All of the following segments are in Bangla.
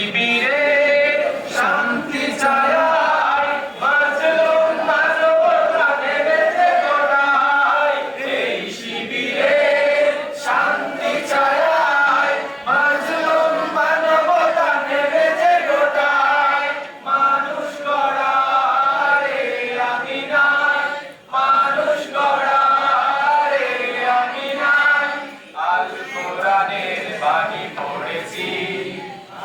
GB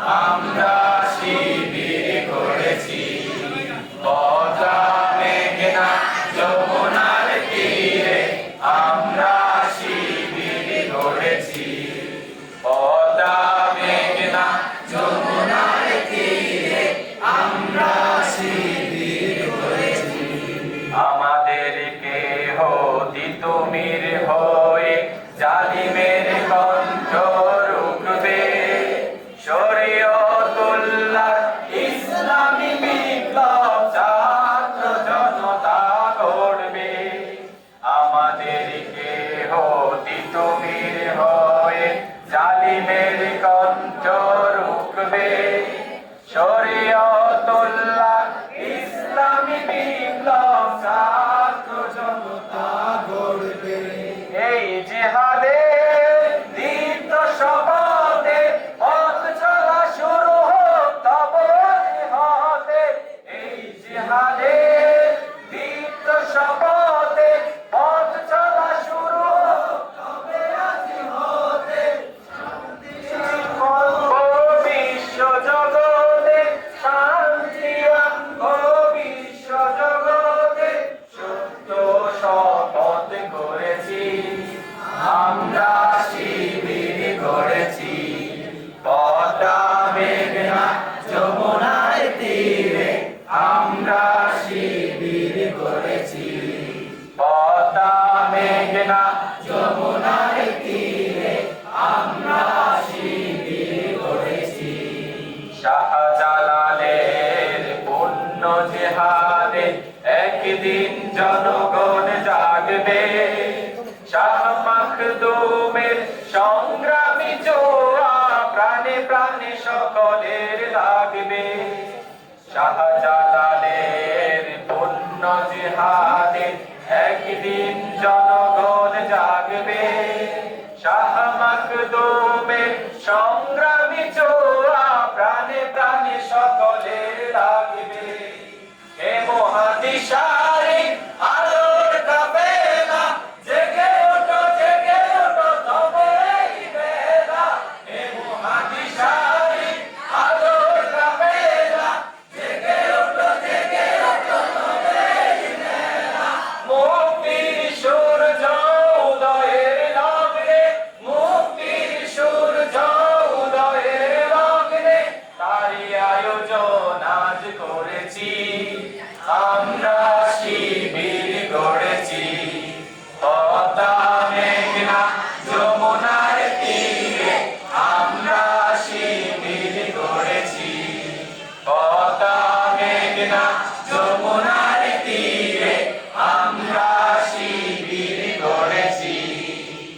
আমরা শিখ শরিয়তুল্লাহ করেছি পতা মেঘনা যমুনার তীরে আমরা শিবির করেছি শাহজালালের একদিন জনগণ জাগবে। শাহ মখদুমের সংগ্রামী জোয়া, প্রাণে প্রাণে সকলের Chong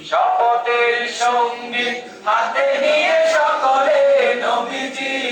শপথের সংগীত হাতে নিয়ে সকলে নবীজি